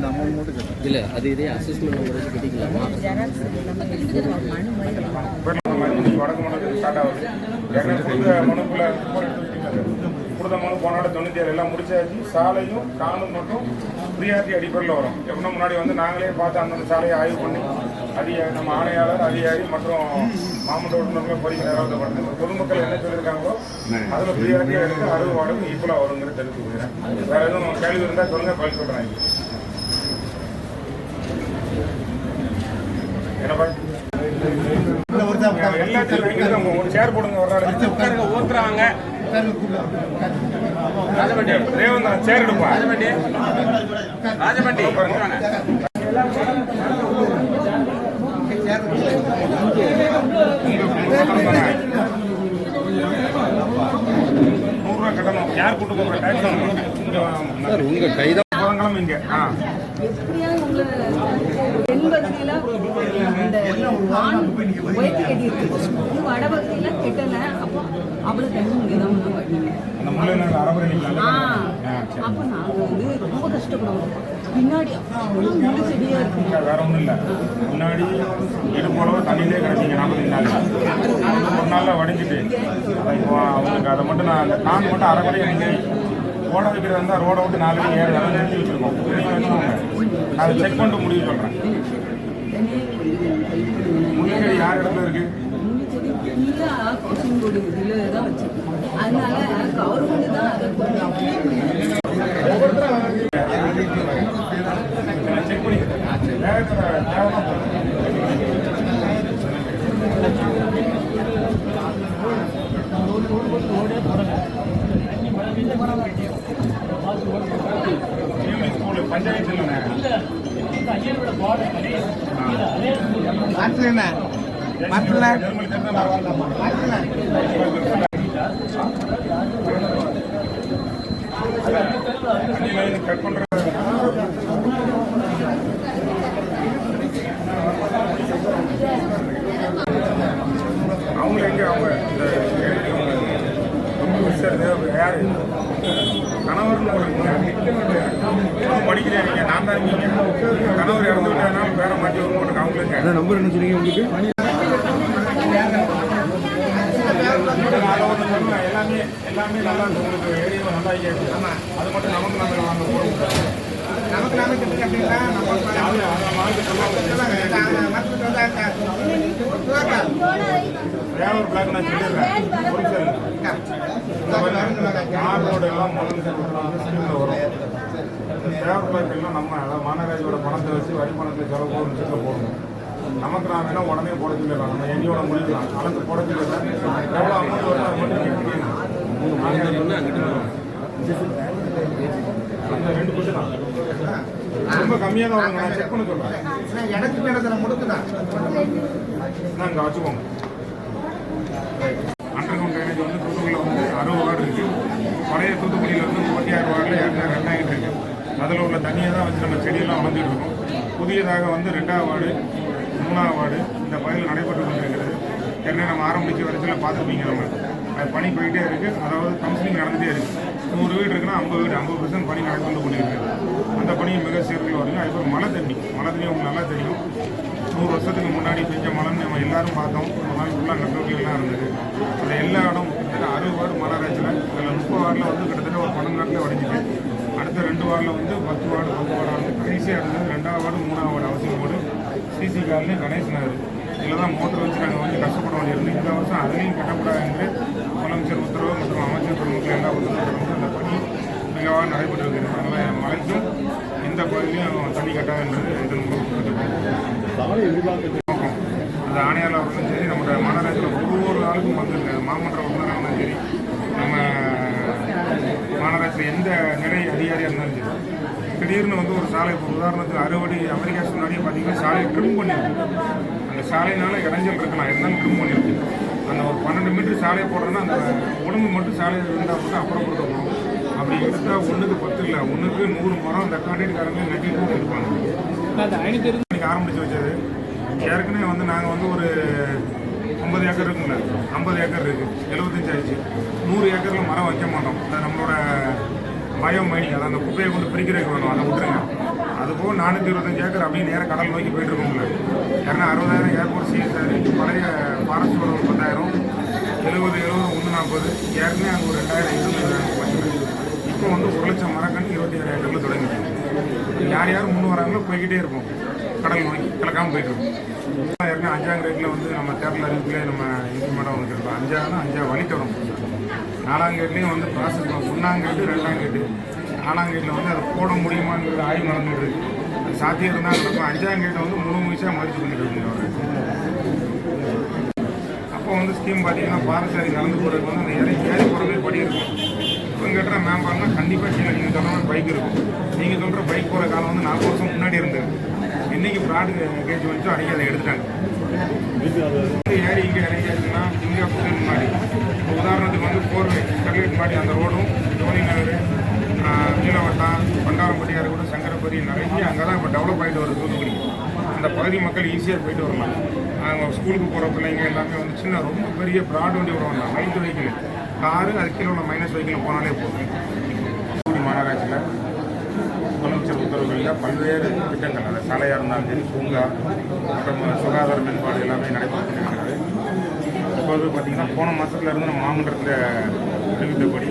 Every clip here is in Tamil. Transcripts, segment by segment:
பையில மிஸ்டேக் தேவை இல்ல அது இதே அசிஸ்ட்மெண்ட் உங்களுக்கு கட்டிக்கலாமா? மனு வடக்கு மண்டலத்துக்கு ஸ்டார்ட் ஆகுது மனுக்குள்ள. கொடுத்த மனு போனோட தொண்ணூத்தி ஏழு எல்லாம் முடிச்சாச்சு சாலையும் காணும் மட்டும் பிரியாரிட்டி அடிப்படையில் வரும் எப்படின்னா முன்னாடி வந்து நாங்களே பார்த்து அந்தந்த சாலையை ஆய்வு பண்ணி அதிகாரி நம்ம ஆணையாளர் அதிகாரி மற்றும் மாவட்ட உறுப்பினர்கள் பண்ணுங்க பொதுமக்கள் என்ன சொல்லியிருக்காங்களோ அதில் பிரியாரிட்டியாக எடுத்து அறுபது வார்டுக்கு ஈக்குவலாக வருங்கிறது தெரிவித்து கொடுக்குறேன் வேற எதுவும் கேள்வி இருந்தால் சொல்லுங்க பதில் சொல்கிறேன் எல்லாத்தையும் அவங்க ஒரு சேர் போடுங்க ஒரு நாள் உட்காருங்க ஊத்துறாங்க ராஜபண்டி ரேவந்த் சேர் எடுப்பா ராஜபண்டி ராஜபண்டி நூறுரூவா கட்டணும் யார் கூட்டு போகிற டேக்ஸ் சார் உங்க கைதான். இங்கே ஆ எப்படியா உங்களை ஒயிட் கட்டி இருக்கு இன்னும் வடபகுதியில கெட்டல அப்போ அவ்வளவு தண்ணி இங்கே தான் வந்து பண்ணீங்க அந்த முள்ளை நாங்கள் அறகுறை ஆ அப்போ நாங்கள் வந்து ரொம்ப கஷ்டப்படுவோம் பின்னாடி அவ்வளோ முள்ளு செடியா இருக்கு. வேற ஒன்றும் இல்லை. முன்னாடி இடுப்பளவு தண்ணியிலே கிடச்சிங்க நாற்பத்தஞ்சு நாள். ஒரு நாளில் வடிஞ்சிட்டு. இப்போ அவங்களுக்கு அதை மட்டும் நான் அந்த கான் மட்டும் அரைக்குறையை நீங்கள் ஓட வைக்கிறது ரோடை விட்டு நாலு அடி ஏழு நிறுத்தி வச்சுருக்கோம். நான் அதை செக் பண்ணிட்டு முடிவு சொல்கிறேன் முள்ளங்கடி யார் இடத்துல அதனால கவர்மெண்ட் தான் அதை கொஞ்சம் அப்படியே செக் பண்ணிக்கிறேன் வேகத்தில் தேவைன்னா ஈவினிங் ஸ்கூலு பஞ்சாயத்து இல்லைண்ணே மாத்தல மாத்தல நெல்மணி தெரிஞ்சா கட் பண்ற அவங்க எங்க அவங்க இந்த ஏரியா அவங்க ரொம்ப விசாரிச்சு அவங்க யாரு நீங்க. நான் தான் கணவர் இறந்து விட்டாருனாலும் வேற மாற்றி ஒரு மாட்டுக்கு அவங்களுக்கு நம்பர் என்ன சொன்னீங்க உங்களுக்கு? எல்லாமே எல்லாமே நல்லா இருக்கு உங்களுக்கு ஏரியாவை நல்லா இருக்கு அது மட்டும் நமக்கு நம்ம வாங்க போகிறோம் நமக்கு நாம கேட்டீங்களா டிரைவர் பிளாக் நான் சொல்லிடுறேன் ஒரு சார். ஆர் ரோடு எல்லாம் முதல் ஸ்கீமில் வரும் பிளாக் எல்லாம் நம்ம மாநகராட்சியோட பணத்தை வச்சு வரி பணத்தை செலவு போகிற விஷயத்தில் போடணும். நமக்கு நான் வேணா உடனே போட சொல்லிடலாம் நம்ம எண்ணியோட முடிக்கலாம். கலந்து போட சொல்லிடலாம் எவ்வளோ அமௌண்ட். அந்த ரெண்டு குட்டு தான். ரொம்ப கம்மியாக தான் வருங்க. நான் செக் பண்ண சொல்கிறேன் எனக்கு இடத்துல முடுக்குதான் நான் இங்கே வச்சுக்கோங்க. அண்டர் கிரவுண்ட் ட்ரைனேஜ் வந்து தூத்துக்குடியில் வந்து அறுபது வார்டு இருக்கு. பழைய தூத்துக்குடியில் வந்து முப்பத்தியாறு வார்டில் ஏற்கனவே அதில் உள்ள தண்ணியை தான் வச்சு நம்ம செடியெல்லாம் வளர்ந்துட்டு இருக்கோம் புதியதாக வந்து ரெண்டாவது வார்டு மூணாவது வார்டு இந்த பணியில் நடைபெற்று கொண்டிருக்கிறது. ஏற்கனவே நம்ம ஆரம்பித்த வரைக்கும் பார்த்துருப்பீங்க நம்ம. அது பணி போயிட்டே இருக்குது அதாவது கவுன்சிலிங் நடந்துகிட்டே இருக்குது நூறு வீடு இருக்குன்னா ஐம்பது வீடு ஐம்பது பர்சன்ட் பணி நடந்து கொண்டிருக்கு அந்த பணியும் மிக சீர்கில் வருங்க அதுக்கு மழை தண்ணி. மழை தண்ணி உங்களுக்கு நல்லா தெரியும். நூறு வருஷத்துக்கு முன்னாடி பெஞ்ச மழைன்னு நம்ம எல்லாரும் பார்த்தோம். ஒரு நாள் ஃபுல்லாக நெட்வொர்க்லாம் இருந்தது. அதில் எல்லா இடம் கிட்டத்தட்ட அறுபது வார்டு மாநகராட்சியில் இதில் முப்பது வார்டில் வந்து கிட்டத்தட்ட ஒரு பன்னெண்டு நாட்டில் உடஞ்சிட்டு அடுத்த ரெண்டு வார்டில் வந்து பத்து வார்டு பத்து வார்டு வந்து கடைசியாக இருந்தது ரெண்டாவது வார்டு மூணாவது வார்டு அவசியம் ward CC colony Ganesh Nagar. இதில் தான் மோட்டர் வச்சு நாங்கள் வந்து கஷ்டப்பட வேண்டியிருந்தோம் இந்த வருஷம் அதையும் கட்டக்கூடாது என்று முதலமைச்சர் உத்தரவு மற்றும் அமைச்சர் பெருமக்கள் எல்லா உத்தரவு அந்த பணி மிகவாக நடைபெற்றிருக்கிறது. அதனால் மலைக்கும் எந்த பகுதியிலையும் தண்ணி கட்டாது என்பது இதன் மூலம் நோக்கம். அந்த ஆணையாளர் அவர்களும் சரி நம்முடைய மாநகரத்தில் ஒவ்வொரு ஆளுக்கும் வந்து மாமன்ற உறுப்பினர்களும் சரி நம்ம மாநகராட்சியில் எந்த அதிகாரியாக இருந்தாலும் சரி திடீர்னு வந்து ஒரு சாலை இப்போ உதாரணத்துக்கு அறுபடி அமெரிக்கா முன்னாடியே பார்த்தீங்கன்னா சாலையை ட்ரிம் பண்ணிருக்கு அந்த சாலையினால இடைஞ்சல் இருக்கலாம். இருந்தாலும் ட்ரிம் பண்ணிருக்கு அந்த ஒரு பன்னெண்டு மீட்டர் சாலையை போடுறோன்னா அந்த உடம்பு மட்டும் சாலையில் இருந்தால் மட்டும் அப்புறம் கொடுக்கணும் அப்படி எடுத்தால் ஒன்றுக்கு பத்து இல்லை ஒன்றுக்கு நூறு மரம் அந்த கான்ட்ராக்ட்காரங்க நட்டிட்டு இருப்பாங்க இன்னைக்கு ஆரம்பிச்சு வச்சது. ஏற்கனவே வந்து நாங்கள் வந்து ஒரு ஐம்பது ஏக்கர் இருக்குங்களா ஐம்பது ஏக்கர் இருக்கு எழுபத்தஞ்சு ஆயிடுச்சு. நூறு ஏக்கரில் மரம் வைக்க மாட்டோம். அது நம்மளோட பயோ மைனிங் அதை அந்த குப்பையை கொண்டு பிரிக்கிறதுக்கு வேணும் அதை விட்டுருங்க. அதுபோக நானூற்றி இருபத்தஞ்சு ஏக்கர் அப்படியே நேராக கடல் நோக்கி போயிட்டு இருக்கோம்ல ஏன்னா அறுபதாயிரம் ஏர்போர்ட் சிஎஸ்ஆர் பழைய ஃபாரஸ்ட் ஒரு முப்பதாயிரம் எழுபது எழுபது ஒன்று நாற்பது. ஏற்கனவே அங்கே ஒரு ரெண்டாயிரம் இருபது இப்போ வந்து ஒரு லட்சம் மரக்கன்று இருபத்தி ஏழு ஏக்கரில் தொடங்கிட்டு யார் யார் முன் வராங்களோ போய்கிட்டே இருப்போம். கடல் நோக்கி கலக்காமல் போயிட்டு இருக்கோம். ஏற்கனவே அஞ்சாம் கிரேட்டில் வந்து நம்ம தேர்தல் அறிவிப்பிலே நம்ம இந்தி மேடம் வந்துருக்கோம் அஞ்சாவது அஞ்சா வழி தொடங்கும் நாலாங்கேட்லேயும் வந்து ப்ராசஸ் ஒன்றாங்கேட்டு ரெண்டாங்கேட்டு. நாலாங்கேட்டில் கேட்டு வந்து அதை போட முடியுமாங்கிறது ஆய்வு நடந்துட்டு இருக்கு. அது சாத்தியம் இருந்தால் இருக்கும் அஞ்சாம் கேட்டை வந்து முழு முயற்சியாக முயற்சி பண்ணிட்டு இருக்கோம் அப்போ வந்து ஸ்கீம் பார்த்தீங்கன்னா பாரசாரி நடந்து போகிறதுக்கு வந்து அந்த ஏறி ஏறி போகிறதே படி இருக்கும். இவங்க மேம் மேம்பால்னா கண்டிப்பாக கீழே நீங்கள் சொல்கிற மாதிரி பைக் இருக்கும். நீங்கள் சொல்கிற பைக் போகிற காலம் வந்து நாற்பது வருஷம் முன்னாடி இருந்தது. இன்றைக்கி ப்ராடு கேஜ் வச்சோ அன்றைக்கி அதை எடுத்துட்டாங்க. ஏறி இங்கே இறங்கியாச்சுன்னா இங்கே முன்னாடி. உதாரணத்துக்கு வந்து போர்வை ஸ்டெர்லைட் முன்னாடி அந்த ரோடும் தோனி நகர் நீலவட்டம் பண்டாரம்பட்டியாக இருக்கட்டும் சங்கரப்பதி நிறைய அங்கே தான் இப்போ டெவலப் ஆகிட்டு வருது தூத்துக்குடி. அந்த பகுதி மக்கள் ஈஸியாக போயிட்டு வரலாம். அவங்க ஸ்கூலுக்கு போகிற பிள்ளைங்க எல்லாமே வந்து சின்ன ரொம்ப பெரிய ப்ராட் வண்டி வருவாங்க வேண்டாம் லைட் வெஹிக்கிள் காரு அது கீழே உள்ள மைனஸ் வெஹிக்கிள் போனாலே போதும். தூத்துக்குடி மாநகராட்சியில் முதலமைச்சர் உத்தரவுகளில் பல்வேறு திட்டங்கள் அது சாலையாக இருந்தாலும் சரி பூங்கா மற்றும் சுகாதார மேம்பாடு எல்லாமே நடைபெற்று இருக்கிறது இப்போது பார்த்தீங்கன்னா போன மாதத்துல இருந்து நம்ம மாமன்றத்தில் அறிவித்தபடி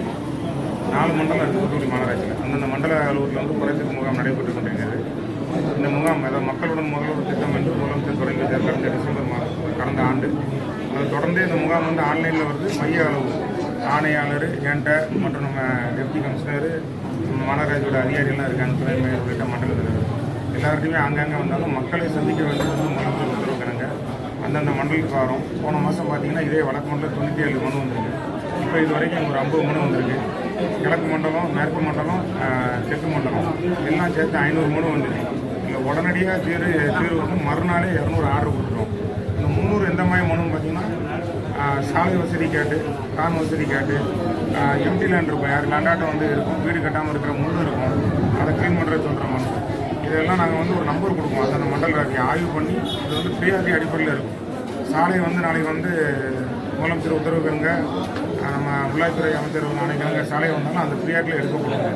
நாலு மண்டலம் இருக்குது தூத்துக்குடி மாநகராட்சியில். அந்தந்த மண்டல அலுவலகத்தில் வந்து குறைத்திற்கு முகாம் நடைபெற்று கொண்டிருக்கிறது. இந்த முகாம் அதாவது மக்களுடன் முதல்வர் திட்டம் என்று முதலமைச்சர் தொடங்கி வச்சார் கடந்த டிசம்பர் மாதம் கடந்த ஆண்டு. அது தொடர்ந்து இந்த முகாம் வந்து ஆன்லைனில் வருது மைய அளவு. ஆணையாளர் என்கிட்ட மற்றும் நம்ம டெப்டி கமிஷனர் மாநகராட்சியோட அதிகாரிகள்லாம் இருக்காங்க துணை மேயர் உள்ளிட்ட மண்டலத்தில் தலைவர் எல்லார்ட்டையுமே அங்கங்கே வந்தாலும் மக்களை சந்திக்க வேண்டும் என்று முதலமைச்சர் உத்தரவு அந்தந்த மண்டலத்துக்கு வரும் போன மாதம் பார்த்தீங்கன்னா இதே வடக்கு மண்டலம் தொண்ணூற்றி ஏழு மனு வந்திருக்கு. இப்போ இது வரைக்கும் ஒரு ஐம்பது மனு வந்திருக்கு. கிழக்கு மண்டலம் மேற்கு மண்டலம் தெற்கு மண்டலம். எல்லாம் சேர்த்து ஐநூறு மனு வந்திருக்கு. இல்லை உடனடியாக தீர்வு தீர்வு வந்து மறுநாளே இரநூறு ஆர்டர் கொடுத்துருவோம் இந்த முந்நூறு எந்த மாதிரி மனுன்னு பார்த்தீங்கன்னா சாலை வசதி கேட்டு கான் வசதி கேட்டு எம்டி லேண்ட் இருக்கும். யார் லேண்டாட்டம் வந்து இருக்கும் வீடு கட்டாமல் இருக்கிற முள்ளு இருக்கும். அதை க்ளீன் பண்ணுறது சொல்கிறோம் இதெல்லாம் நாங்கள் வந்து ஒரு நம்பர் கொடுப்போம். அந்தந்த மண்டல ஆய்வு பண்ணி இது வந்து ஃப்ரீயாகவே அடிப்படையில் இருக்கும். சாலை வந்து நாளைக்கு வந்து முதலமைச்சர் உத்தரவு பெறுங்க நம்ம உள்ளாட்சித்துறை அமைச்சர் நாளைக்கு சாலை வந்தாலும் அந்த ப்ரியாரிட்டியில் எடுக்கப்படுங்க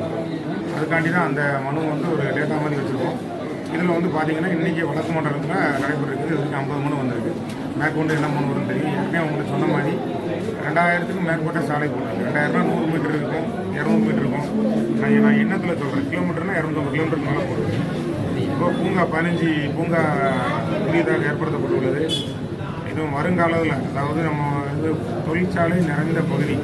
அதுக்காண்டி தான் அந்த மனு வந்து ஒரு டேட்டா மாதிரி வச்சுருக்கோம். இதில் வந்து பார்த்தீங்கன்னா இன்றைக்கி வழக்கு மண்டலத்தில் நடைபெற்றிருக்குது. இதுக்கு ஐம்பது மனு வந்திருக்கு. மேற்கொண்டு என்ன மனு வரும் தெரியும். ஏற்கனவே அவங்களுக்கு சொன்ன மாதிரி ரெண்டாயிரத்துக்கும் மேற்பட்ட சாலை போட்டிருக்கு. ரெண்டாயிரம்னா நூறு மீட்டர் இருக்கும் இரநூறு மீட்டர் இருக்கும். நான் நான் எண்ணத்தில் சொல்கிறேன் கிலோமீட்டர்னா இரநூத்தம்பது கிலோமீட்டருக்கு மேலே போடுது இப்போ பூங்கா பதினஞ்சு பூங்கா புதியதாக ஏற்படுத்தப்பட்டுள்ளது. இதுவும் வருங்காலத்தில் அதாவது நம்ம இது தொழிற்சாலை நிறைந்த பகுதி.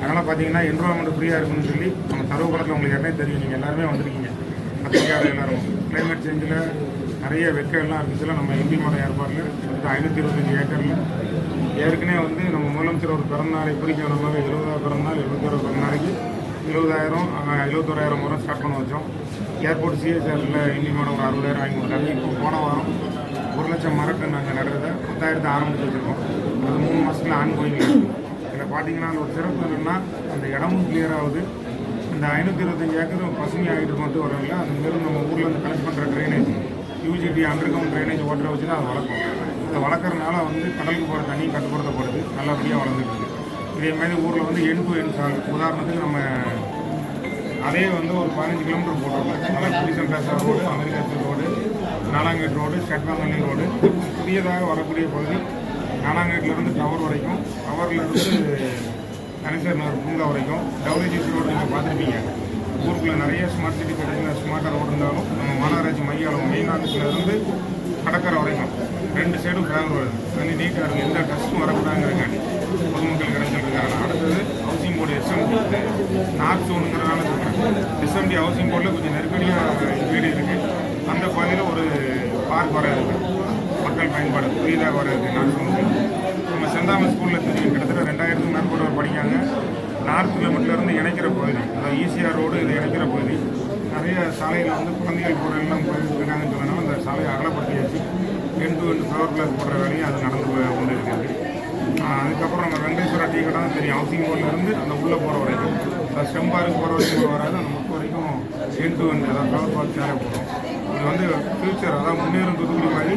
அதனால் பார்த்தீங்கன்னா என்வரான்மெண்ட் ஃப்ரீயாக இருக்குன்னு சொல்லி நம்ம தருவபுரத்தில் உங்களுக்கு என்ன தெரியும். நீங்கள் எல்லாருமே வந்திருக்கீங்க. பத்திரிக்கையாளர் எல்லாரும். கிளைமேட் சேஞ்சில் நிறைய வெக்க இருந்துச்சுல நம்ம எம்பி மரம் ஏற்பாடில் கிட்டத்தட்ட ஐநூற்றி இருபத்தஞ்சி ஏக்கரில். ஏற்கனவே வந்து நம்ம முதலமைச்சர் ஒரு பிறந்த நாளை குறிக்க நம்ம இருபதாயிரம் பிறந்த நாள் எழுபத்தோரு பிறந்த எழுபத்தோராயிரம் முறை ஸ்டார்ட் பண்ண வச்சோம். ஏர்போர்ட் சிஎஸ்ஆரில் இன்னிமோட ஒரு அறுபதாயிரம் வாங்கி கொடுத்தாங்க. இப்போ போன வாரம் ஒரு லட்சம் மரக்கன்று நாங்கள் நடுறத பத்தாயிரத்தை ஆரம்பித்து வச்சுருக்கோம். அது மூணு மாதத்தில் ஆன் கோயிங் இதில் பார்த்தீங்கன்னா அந்த ஒரு சிறப்பு என்னென்னா அந்த இடமும் கிளியர் ஆகுது. இந்த ஐநூற்றி இருபத்தஞ்சி ஏக்கரும் பசுமை ஆகிட்டு மட்டும் வரல அது மாரி நம்ம ஊரில் வந்து கலெக்ட் பண்ணுற drainage UGD underground drainage ஓட்டரை வச்சு தான் அதை வளர்க்கும் இந்த வளர்க்குறதுனால வந்து கடலுக்கு போகிற தண்ணி கட்டுப்படுத்தப்படுது நல்லபடியாக வளர்ந்துட்டு இருக்கு. இதே மாதிரி ஊரில் வந்து எண் டு எண் சால் உதாரணத்துக்கு நம்ம அதே வந்து ஒரு பதினஞ்சு கிலோமீட்டர் போட்டிருக்கோம். நல்லா புலிசன் பேசா ரோடு அமெரிக்கா ரோடு நாலாங்கேட் ரோடு ஸ்டெட்வாங்கல்லி ரோடு. புதியதாக வரக்கூடிய பகுதி நாலாங்கேட்லேருந்து டவர் வரைக்கும் டவர்லேருந்து கணேசர் நகர் பூங்கா வரைக்கும் டவுலேஜிஸ் ரோடு நீங்கள் பார்த்துருப்பீங்க. ஊருக்குள்ளே நிறைய ஸ்மார்ட் சிட்டி கட்டின ஸ்மார்ட்டாக ரோடு இருந்தாலும் நம்ம மாநகராட்சி மைய அளவு மெயின் ஆஃபீஸ்லேருந்து கடற்கரை வரைக்கும் ரெண்டு சைடும் ஃபேன் வருது தண்ணி நீட்டாக இருக்கும். எந்த டஸ்ட்டும் வரக்கூடாதுங்கிறக்காண்டி பொதுமக்கள் கிடைச்சிருக்காங்க. அடுத்தது ஹவுசிங் போர்டு எஸ்எம்டி நார்த் ஜோனுங்கிறனால சொல்கிறேன் எஸ்எம்டி ஹவுசிங் போர்டில் கொஞ்சம் நெருக்கடியாக வீடு இருக்குது அந்த பகுதியில் ஒரு பார்க் வர இருக்குது மக்கள் பயன்பாடு புதிதாக வர இருக்குது நார்த் ஜோனுக்கு நம்ம செந்தாம ஸ்கூலில் தெரியும். கிட்டத்தட்ட ரெண்டாயிரத்துக்கு மேற்பட்டவர் படிக்காங்க நார்த் லிமிட்லேருந்து இணைக்கிற பகுதி அதாவது ஈசிஆர் ரோடு இது இணைக்கிற பகுதி. நிறைய சாலையில் வந்து குழந்தைகள் போகிற எல்லாம் சொன்னால் அந்த சாலையை அகலப்படுத்தியாச்சு. N two N four class போடுற வேலையும் அது நடந்து கொண்டு இருக்கிறது அதுக்கப்புறம் நம்ம வெங்கடேஸ்வரா டீ கடை தான் தெரியும். ஹவுசிங் போர்டிலேருந்து அந்த உள்ளே போகிற வரைக்கும். ஸ்டெம் பார்க்கு போகிற வரைக்கும் வராது. அந்த முக்கு வரைக்கும் என் டு என் அதாவது ஃபோர் பார்த்து சேலை போகிறோம் இது வந்து ஃபியூச்சர் அதாவது முன்னேறும் தூத்துக்குடி மாதிரி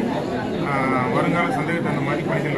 வருங்கால சந்தேகத்தை அந்த மாதிரி பணிகள்